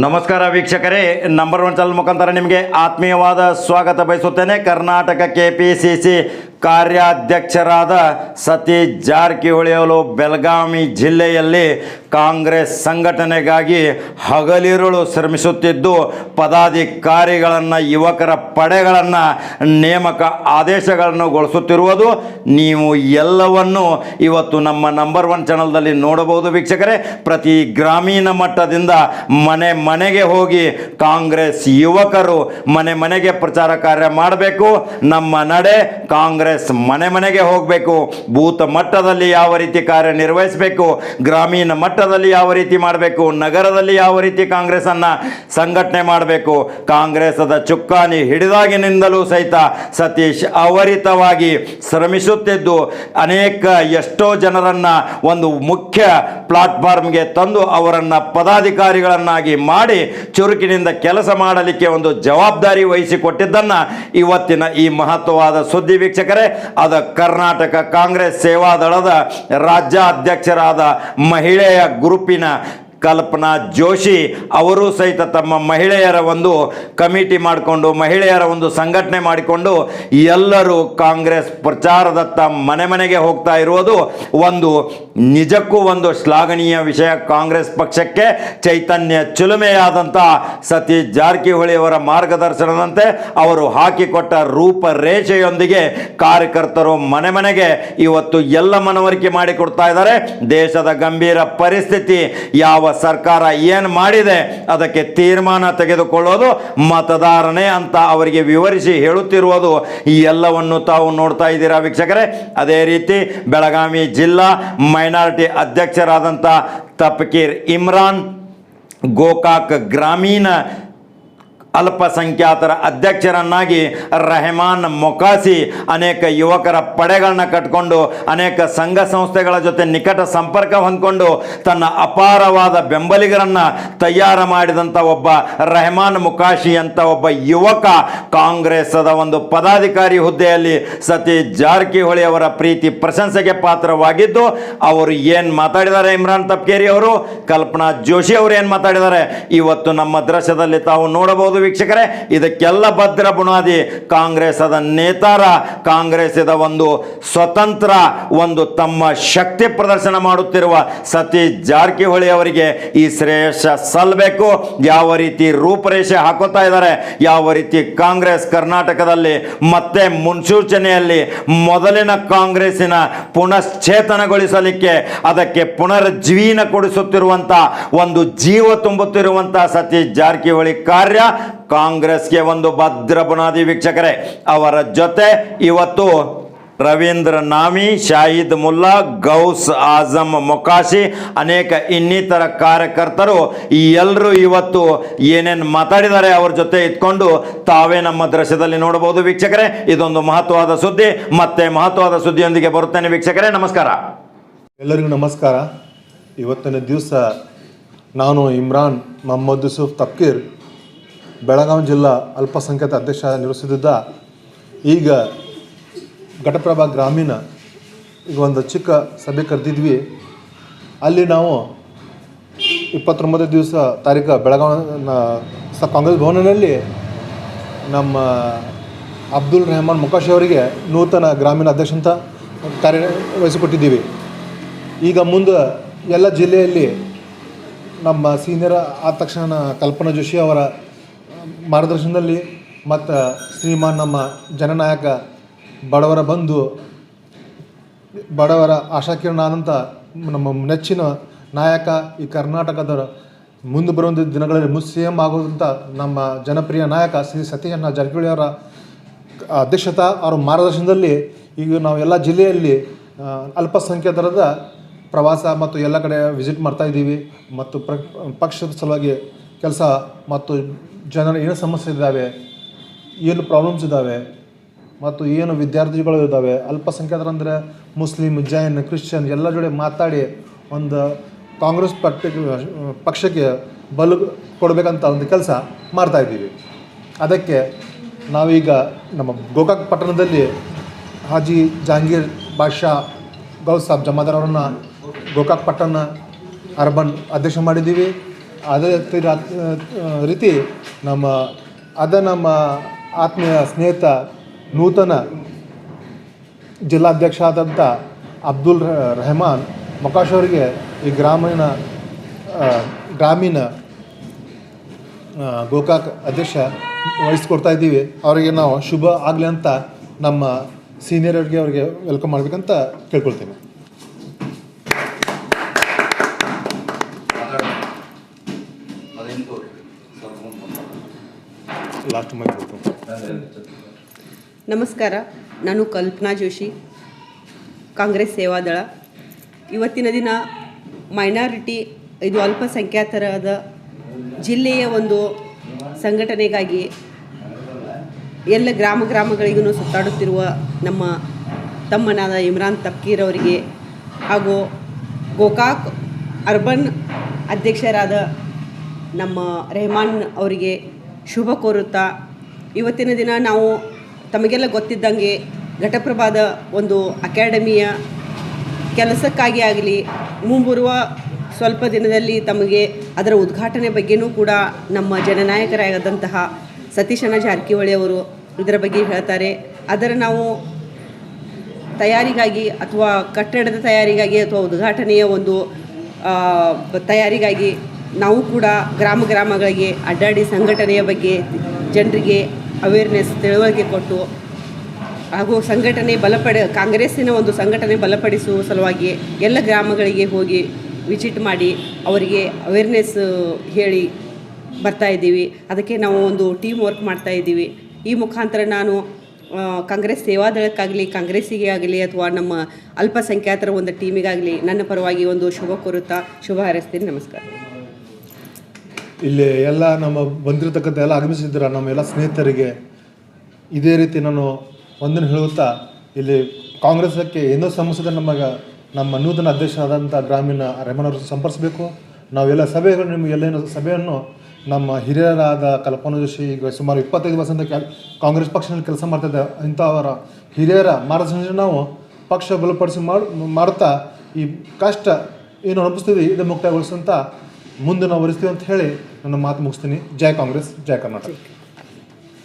ನಮಸ್ಕಾರ ವೀಕ್ಷಕರೇ number one channel ಮುಖಾಂತರ ನಿಮಗೆ ಆತ್ಮೀಯವಾದ ಸ್ವಾಗತ ಬಯಸುತ್ತೇನೆ. Karnataka K P C C ಕಾರ್ಯಾಧ್ಯಕ್ಷರಾದ Satish Jarkiholi ಅವರು ಬೆಳಗಾವಿ ಜಿಲ್ಲೆಯಲ್ಲಿ ಕಾಂಗ್ರೆಸ್ ಸಂಘಟನೆಗಾಗಿ ಹಗಲಿರುಳು ಶ್ರಮಿಸುತ್ತಿದ್ದು, ಪದಾಧಿಕಾರಿಗಳನ್ನು, ಯುವಕರ ಪಡೆಗಳನ್ನು, ನೇಮಕ ಆದೇಶಗಳನ್ನು ಗೊಳಿಸುತ್ತಿರುವುದು ನೀವು ಎಲ್ಲವನ್ನು ಇವತ್ತು ನಮ್ಮ ನಂಬರ್ ಒನ್ ಚಾನಲ್ದಲ್ಲಿ ನೋಡಬಹುದು ವೀಕ್ಷಕರೇ. ಪ್ರತಿ ಗ್ರಾಮೀಣ ಮಟ್ಟದಿಂದ ಮನೆ ಮನೆಗೆ ಹೋಗಿ ಕಾಂಗ್ರೆಸ್ ಯುವಕರು ಮನೆ ಮನೆಗೆ ಪ್ರಚಾರ ಕಾರ್ಯ ಮಾಡಬೇಕು. ನಮ್ಮ ನಡೆ ಕಾಂಗ್ರೆಸ್ ಮನೆ ಮನೆಗೆ ಹೋಗಬೇಕು, ಬೂತ್ ಮಟ್ಟದಲ್ಲಿ ಯಾವ ರೀತಿ ಕಾರ್ಯನಿರ್ವಹಿಸಬೇಕು, ಗ್ರಾಮೀಣ ಮಟ್ಟದಲ್ಲಿ ಯಾವ ರೀತಿ ಮಾಡಬೇಕು, ನಗರದಲ್ಲಿ ಯಾವ ರೀತಿ ಕಾಂಗ್ರೆಸ್ ಅನ್ನ ಸಂಘಟನೆ ಮಾಡಬೇಕು ಕಾಂಗ್ರೆಸ್ದ ಚುಕ್ಕಾಣಿ ಹಿಡಿದಾಗಿನಿಂದಲೂ ಸಹಿತ ಸತೀಶ್ ಅವರಿತವಾಗಿ ಶ್ರಮಿಸುತ್ತಿದ್ದು, ಅನೇಕ ಎಷ್ಟೋ ಜನರನ್ನ ಒಂದು ಮುಖ್ಯ ಪ್ಲಾಟ್ಫಾರ್ಮ್ಗೆ ತಂದು ಅವರನ್ನ ಪದಾಧಿಕಾರಿಗಳನ್ನಾಗಿ ಮಾಡಿ ಚುರುಕಿನಿಂದ ಕೆಲಸ ಮಾಡಲಿಕ್ಕೆ ಒಂದು ಜವಾಬ್ದಾರಿ ವಹಿಸಿಕೊಟ್ಟಿದ್ದನ್ನ ಇವತ್ತಿನ ಈ ಮಹತ್ವವಾದ ಸುದ್ದಿ ವೀಕ್ಷಕರೇ ಅದ ಕರ್ನಾಟಕ ಕಾಂಗ್ರೆಸ್ ಸೇವಾದಳದ ರಾಜ್ಯಾಧ್ಯಕ್ಷರಾದ ಮಹಿಳೆಯ ಗ್ರೂಪಿನ ಕಲ್ಪನಾ ಜೋಶಿ ಅವರು ಸಹಿತ ತಮ್ಮ ಮಹಿಳೆಯರ ಒಂದು ಕಮಿಟಿ ಮಾಡಿಕೊಂಡು, ಮಹಿಳೆಯರ ಒಂದು ಸಂಘಟನೆ ಮಾಡಿಕೊಂಡು ಎಲ್ಲರೂ ಕಾಂಗ್ರೆಸ್ ಪ್ರಚಾರದತ್ತ ಮನೆ ಮನೆಗೆ ಹೋಗ್ತಾ ಇರುವುದು ಒಂದು ನಿಜಕ್ಕೂ ಒಂದು ಶ್ಲಾಘನೀಯ ವಿಷಯ ಕಾಂಗ್ರೆಸ್ ಪಕ್ಷಕ್ಕೆ ಚೈತನ್ಯ ಚುಲುಮೆಯಾದಂಥ ಸತೀಶ್ ಜಾರಕಿಹೊಳಿ ಅವರ ಮಾರ್ಗದರ್ಶನದಂತೆ ಅವರು ಹಾಕಿಕೊಟ್ಟ ರೂಪರೇಷೆಯೊಂದಿಗೆ ಕಾರ್ಯಕರ್ತರು ಮನೆ ಮನೆಗೆ ಇವತ್ತು ಎಲ್ಲ ಮನವರಿಕೆ ಮಾಡಿಕೊಡ್ತಾ ಇದ್ದಾರೆ. ದೇಶದ ಗಂಭೀರ ಪರಿಸ್ಥಿತಿ, ಯಾವ ಸರ್ಕಾರ ಏನು ಮಾಡಿದೆ ಅದಕ್ಕೆ ತೀರ್ಮಾನ ತೆಗೆದುಕೊಳ್ಳೋದು ಮತದಾರನೇ ಅಂತ ಅವರಿಗೆ ವಿವರಿಸಿ ಹೇಳುತ್ತಿರುವುದು ಈ ಎಲ್ಲವನ್ನು ತಾವು ನೋಡ್ತಾ ಇದ್ದೀರಾ ವೀಕ್ಷಕರೇ. ಅದೇ ರೀತಿ ಬೆಳಗಾವಿ ಜಿಲ್ಲಾ ಮೈನಾರಿಟಿ ಅಧ್ಯಕ್ಷರಾದಂಥ ತಪ್ಕೀರ್ ಇಮ್ರಾನ್ ಗೋಕಾಕ್ ಗ್ರಾಮೀಣ ಅಲ್ಪಸಂಖ್ಯಾತರ ಅಧ್ಯಕ್ಷರನ್ನಾಗಿ ರೆಹಮಾನ್ ಮೊಕಾಸಿ ಅನೇಕ ಯುವಕರ ಪಡೆಗಳನ್ನ ಕಟ್ಕೊಂಡು, ಅನೇಕ ಸಂಘ ಸಂಸ್ಥೆಗಳ ಜೊತೆ ನಿಕಟ ಸಂಪರ್ಕ ಹೊಂದ್ಕೊಂಡು, ತನ್ನ ಅಪಾರವಾದ ಬೆಂಬಲಿಗರನ್ನ ತಯಾರು ಮಾಡಿದಂಥ ಒಬ್ಬ ರೆಹಮಾನ್ ಮುಕಾಶಿ ಅಂತ ಒಬ್ಬ ಯುವಕ ಕಾಂಗ್ರೆಸ್ದ ಒಂದು ಪದಾಧಿಕಾರಿ ಹುದ್ದೆಯಲ್ಲಿ ಸತೀಶ್ ಜಾರಕಿಹೊಳಿ ಅವರ ಪ್ರೀತಿ ಪ್ರಶಂಸೆಗೆ ಪಾತ್ರವಾಗಿದ್ದು, ಅವರು ಏನು ಮಾತಾಡಿದ್ದಾರೆ ಇಮ್ರಾನ್ ತಪ್ಕೇರಿ ಅವರು? ಕಲ್ಪನಾ ಜೋಶಿ ಅವರು ಏನು ಮಾತಾಡಿದ್ದಾರೆ? ಇವತ್ತು ನಮ್ಮ ದೃಶ್ಯದಲ್ಲಿ ತಾವು ನೋಡಬಹುದು ವೀಕ್ಷಕರೇ, ಇದಕ್ಕೆಲ್ಲ ಭದ್ರ ಬುನಾದಿ. ಕಾಂಗ್ರೆಸ್ದ ನೇತಾರ ಕಾಂಗ್ರೆಸ್ದ ಒಂದು ಸ್ವತಂತ್ರ, ಒಂದು ತಮ್ಮ ಶಕ್ತಿ ಪ್ರದರ್ಶನ ಮಾಡುತ್ತಿರುವ ಸತೀಶ್ ಜಾರಕಿಹೊಳಿ ಅವರಿಗೆ ಈ ಶ್ರೇಯಸ್ಸ ಸಲ್ಲಬೇಕು ಯಾವ ರೀತಿ ರೂಪರೇಷೆ ಹಾಕೋತಾ ಇದ್ದಾರೆ, ಯಾವ ರೀತಿ ಕಾಂಗ್ರೆಸ್ ಕರ್ನಾಟಕದಲ್ಲಿ, ಮತ್ತೆ ಮುನ್ಸೂಚನೆಯಲ್ಲಿ ಮೊದಲಿನ ಕಾಂಗ್ರೆಸ್ಸಿನ ಪುನಶ್ಚೇತನಗೊಳಿಸಲಿಕ್ಕೆ, ಅದಕ್ಕೆ ಪುನರ್ಜೀವನ ಕೊಡಿಸುತ್ತಿರುವಂಥ ಒಂದು ಜೀವ ತುಂಬುತ್ತಿರುವಂಥ ಸತೀಶ್ ಜಾರಕಿಹೊಳಿ ಕಾರ್ಯ ಕಾಂಗ್ರೆಸ್ಗೆ ಒಂದು ಭದ್ರ ಬುನಾದಿ ವೀಕ್ಷಕರೇ. ಅವರ ಜೊತೆ ಇವತ್ತು ರವೀಂದ್ರ ನಾಮಿ, ಶಾಹಿದ್ ಮುಲ್ಲಾ, ಗೌಸ್ ಆಜಮ್ ಮೊಕಾಶಿ, ಅನೇಕ ಇನ್ನಿತರ ಕಾರ್ಯಕರ್ತರು ಎಲ್ಲರೂ ಇವತ್ತು ಏನೇನು ಮಾತಾಡಿದ್ದಾರೆ ಅವ್ರ ಜೊತೆ ಇದ್ಕೊಂಡು ತಾವೇ ನಮ್ಮ ದೃಶ್ಯದಲ್ಲಿ ನೋಡಬಹುದು ವೀಕ್ಷಕರೇ. ಇದೊಂದು ಮಹತ್ವವಾದ ಸುದ್ದಿ, ಮತ್ತೆ ಮಹತ್ವವಾದ ಸುದ್ದಿಯೊಂದಿಗೆ ಬರುತ್ತೇನೆ ವೀಕ್ಷಕರೇ. ನಮಸ್ಕಾರ. ಎಲ್ಲರಿಗೂ ನಮಸ್ಕಾರ. ಇವತ್ತಿನ ದಿವಸ ನಾನು ಇಮ್ರಾನ್ ಮೊಹಮ್ಮದ್ ಯೂಸುಫ್ ತಪ್ಕೀರ್ ಬೆಳಗಾವಿ ಜಿಲ್ಲಾ ಅಲ್ಪಸಂಖ್ಯಾತ ಅಧ್ಯಕ್ಷ ನಿರ್ವಹಿಸುತ್ತಿದ್ದ ಈಗ ಘಟಪ್ರಭಾ ಗ್ರಾಮೀಣ ಈಗ ಒಂದು ಚಿಕ್ಕ ಸಭೆ ಕರೆದಿದ್ವಿ. ಅಲ್ಲಿ ನಾವು ಇಪ್ಪತ್ತೊಂಬತ್ತು ದಿವಸ ತಾರೀಕು ಬೆಳಗಾವಿ ಕಾಂಗ್ರೆಸ್ ಭವನದಲ್ಲಿ ನಮ್ಮ ಅಬ್ದುಲ್ ರೆಹಮಾನ್ ಮುಕಾಶಿ ಅವರಿಗೆ ನೂತನ ಗ್ರಾಮೀಣ ಅಧ್ಯಕ್ಷ ಅಂತ ಕಾರ್ಯವಹಿಸಿಕೊಟ್ಟಿದ್ದೀವಿ ಈಗ ಮುಂದೆ ಎಲ್ಲ ಜಿಲ್ಲೆಯಲ್ಲಿ ನಮ್ಮ ಸೀನಿಯರ್ ಆದ ತಕ್ಷಣ ಕಲ್ಪನಾ ಜೋಶಿ ಅವರ ಮಾರ್ಗದರ್ಶನದಲ್ಲಿ ಮತ್ತು ಶ್ರೀಮಾನ್ ನಮ್ಮ ಜನನಾಯಕ ಬಡವರ ಬಂಧು, ಬಡವರ ಆಶಾಕಿರಣ ಆದಂಥ ನಮ್ಮ ನೆಚ್ಚಿನ ನಾಯಕ ಈ ಕರ್ನಾಟಕದ ಮುಂದೆ ಬರುವಂಥ ದಿನಗಳಲ್ಲಿ ಮುಸ್ ಸಿ ಎಂ ಆಗೋದಂಥ ನಮ್ಮ ಜನಪ್ರಿಯ ನಾಯಕ ಶ್ರೀ ಸತೀಶಣ್ಣ ಜಾರಕಿಹೊಳಿ ಅವರ ಅಧ್ಯಕ್ಷತಾ ಅವರ ಮಾರ್ಗದರ್ಶನದಲ್ಲಿ ಈಗ ನಾವು ಎಲ್ಲ ಜಿಲ್ಲೆಯಲ್ಲಿ ಅಲ್ಪಸಂಖ್ಯಾತರದ ಪ್ರವಾಸ ಮತ್ತು ಎಲ್ಲ ಕಡೆ ವಿಸಿಟ್ ಮಾಡ್ತಾ ಇದ್ದೀವಿ. ಮತ್ತು ಪ್ರ, ಪಕ್ಷದ ಸಲುವಾಗಿ ಕೆಲಸ ಮತ್ತು ಜನರ ಏನು ಸಮಸ್ಯೆ ಇದ್ದಾವೆ, ಏನು ಪ್ರಾಬ್ಲಮ್ಸ್ ಇದ್ದಾವೆ, ಮತ್ತು ಏನು ವಿದ್ಯಾರ್ಥಿಗಳು ಇದ್ದಾವೆ ಅಲ್ಪಸಂಖ್ಯಾತರಂದರೆ ಮುಸ್ಲಿಮ್ ಜೈನ್, ಕ್ರಿಶ್ಚಿಯನ್ ಎಲ್ಲ ಜೊತೆ ಮಾತಾಡಿ ಒಂದು ಕಾಂಗ್ರೆಸ್ ಪಟ್ಟಿ, ಪಕ್ಷಕ್ಕೆ ಬಲು ಕೊಡಬೇಕಂತ ಒಂದು ಕೆಲಸ ಮಾಡ್ತಾಯಿದ್ದೀವಿ ಅದಕ್ಕೆ ನಾವೀಗ ನಮ್ಮ ಗೋಕಾಕ್ ಪಟ್ಟಣದಲ್ಲಿ ಹಾಜಿ ಜಹಾಂಗೀರ್ ಬಾಷಾ ಗೌಸ್ ಸಾಬ್ ಜಮಾದಾರ್ ಅವರನ್ನು ಗೋಕಾಕ್ ಪಟ್ಟಣ ಅರ್ಬನ್ ಅಧ್ಯಕ್ಷ ಮಾಡಿದ್ದೀವಿ. ಅದೇ ರೀತಿ ನಮ್ಮ, ಅದ ನಮ್ಮ ಆತ್ಮೀಯ ಸ್ನೇಹಿತ ನೂತನ ಜಿಲ್ಲಾಧ್ಯಕ್ಷ ಆದಂಥ ಅಬ್ದುಲ್ ರೆಹಮಾನ್ ಮೊಕಾಶ್ ಅವರಿಗೆ ಈ ಗ್ರಾಮೀಣ ಗ್ರಾಮೀಣ ಗೋಕಾಕ್ ಅಧ್ಯಕ್ಷ ವಹಿಸ್ಕೊಡ್ತಾ ಇದ್ದೀವಿ. ಅವರಿಗೆ ನಾವು ಶುಭ ಆಗಲಿ ಅಂತ ನಮ್ಮ ಸೀನಿಯರ್ಗೆ ಅವರಿಗೆ ವೆಲ್ಕಮ್ ಮಾಡಬೇಕಂತ ಕೇಳ್ಕೊಳ್ತೀನಿ. ನಮಸ್ಕಾರ, ನಾನು ಕಲ್ಪನಾ ಜೋಶಿ, ಕಾಂಗ್ರೆಸ್ ಸೇವಾದಳ ಇವತ್ತಿನ ದಿನ ಮೈನಾರಿಟಿ ಇದು ಅಲ್ಪಸಂಖ್ಯಾತರಾದ ಜಿಲ್ಲೆಯ ಒಂದು ಸಂಘಟನೆಗಾಗಿ ಎಲ್ಲ ಗ್ರಾಮ ಗ್ರಾಮಗಳಿಗೂ ಸುತ್ತಾಡುತ್ತಿರುವ ನಮ್ಮ ತಮ್ಮನಾದ ಇಮ್ರಾನ್ ತಪ್ಕೀರ್ ಅವರಿಗೆ ಹಾಗೂ ಗೋಕಾಕ್ ಅರ್ಬನ್ ಅಧ್ಯಕ್ಷರಾದ ನಮ್ಮ ರೆಹಮಾನ್ ಅವರಿಗೆ ಶುಭ ಕೋರುತ್ತಾ, ಇವತ್ತಿನ ದಿನ ನಾವು ತಮಗೆಲ್ಲ ಗೊತ್ತಿದ್ದಂಗೆ ಘಟಪ್ರಭಾದ ಒಂದು ಅಕಾಡೆಮಿಯ ಕೆಲಸಕ್ಕಾಗಿ ಆಗಲಿ, ಮುಂಬರುವ ಸ್ವಲ್ಪ ದಿನದಲ್ಲಿ ತಮಗೆ ಅದರ ಉದ್ಘಾಟನೆ ಬಗ್ಗೆನೂ ಕೂಡ ನಮ್ಮ ಜನನಾಯಕರಾದಂತಹ ಸತೀಶನ ಜಾರಕಿಹೊಳಿ ಅವರು ಇದರ ಬಗ್ಗೆ ಹೇಳ್ತಾರೆ. ಅದರ ನಾವು ತಯಾರಿಗಾಗಿ ಅಥವಾ ಕಟ್ಟಡದ ತಯಾರಿಗಾಗಿ ಅಥವಾ ಉದ್ಘಾಟನೆಯ ಒಂದು ತಯಾರಿಗಾಗಿ ನಾವು ಕೂಡ ಗ್ರಾಮ ಗ್ರಾಮಗಳಿಗೆ ಅಡ್ಡಾಡಿ ಸಂಘಟನೆಯ ಬಗ್ಗೆ ಜನರಿಗೆ ಅವೇರ್ನೆಸ್ ತಿಳುವಳಿಕೆ ಕೊಟ್ಟು, ಹಾಗೂ ಸಂಘಟನೆ ಬಲಪಡ, ಕಾಂಗ್ರೆಸ್ಸಿನ ಒಂದು ಸಂಘಟನೆ ಬಲಪಡಿಸುವ ಸಲುವಾಗಿ ಎಲ್ಲ ಗ್ರಾಮಗಳಿಗೆ ಹೋಗಿ ವಿಸಿಟ್ ಮಾಡಿ ಅವರಿಗೆ ಅವೇರ್ನೆಸ್ ಹೇಳಿ ಬರ್ತಾ ಇದ್ದೀವಿ. ಅದಕ್ಕೆ ನಾವು ಒಂದು ಟೀಮ್ ವರ್ಕ್ ಮಾಡ್ತಾ ಇದ್ದೀವಿ. ಈ ಮುಖಾಂತರ ನಾನು ಕಾಂಗ್ರೆಸ್ ಸೇವಾದಳಕ್ಕಾಗಲಿ, ಕಾಂಗ್ರೆಸ್ಸಿಗೆ ಆಗಲಿ ಅಥವಾ ನಮ್ಮ ಅಲ್ಪಸಂಖ್ಯಾತರ ಒಂದು ಟೀಮಿಗಾಗಲಿ ನನ್ನ ಪರವಾಗಿ ಒಂದು ಶುಭ ಕೋರುತ್ತಾ, ಶುಭ ಹಾರೈಸ್ತೀನಿ. ನಮಸ್ಕಾರ. ಇಲ್ಲಿ ಎಲ್ಲ ನಮ್ಮ ಬಂದಿರತಕ್ಕಂಥ ಎಲ್ಲ ಆಗಮಿಸಿದ್ರ ನಮ್ಮ ಎಲ್ಲ ಸ್ನೇಹಿತರಿಗೆ. ಇದೇ ರೀತಿ ನಾನು ಒಂದನ್ನು ಹೇಳುತ್ತಾ, ಇಲ್ಲಿ ಕಾಂಗ್ರೆಸ್ಸಕ್ಕೆ ಏನೋ ಸಮಸ್ಯೆ ನಮಗೆ ನಮ್ಮ ನೂತನ ಅಧ್ಯಕ್ಷರಾದಂಥ ಗ್ರಾಮೀಣ ರೆಮನವರು ಸಂಪರ್ಕಿಸಬೇಕು. ನಾವೆಲ್ಲ ಸಭೆಗಳು, ನಿಮಗೆ ಎಲ್ಲೇನು ಸಭೆಯನ್ನು ನಮ್ಮ ಹಿರಿಯರಾದ ಕಲ್ಪನಾ ಜೋಶಿ ಈಗ ಸುಮಾರು ಇಪ್ಪತ್ತೈದು ವರ್ಷದಿಂದ ಕಾಂಗ್ರೆಸ್ ಪಕ್ಷದಲ್ಲಿ ಕೆಲಸ ಮಾಡ್ತಿದ್ದೆ ಇಂಥವರ ಹಿರಿಯರ ಮಾರ್ಗದರ್ಶನ ನಾವು ಪಕ್ಷ ಬಲಪಡಿಸಿ ಮಾಡ್ ಮಾಡ್ತಾ ಈ ಕಷ್ಟ ಏನು ಅನುಭವಿಸ್ತೀವಿ ಇದು ಮುಕ್ತಾಯಗೊಳಿಸುವಂತ ಮುಂದೆ ನಾವು ವರಿಸ್ತೀವಿ ಅಂತ ಹೇಳಿ ನನ್ನ ಮಾತು ಮುಗಿಸ್ತೀನಿ. ಜೈ ಕಾಂಗ್ರೆಸ್ ಜೈ ಕರ್ನಾಟಕ.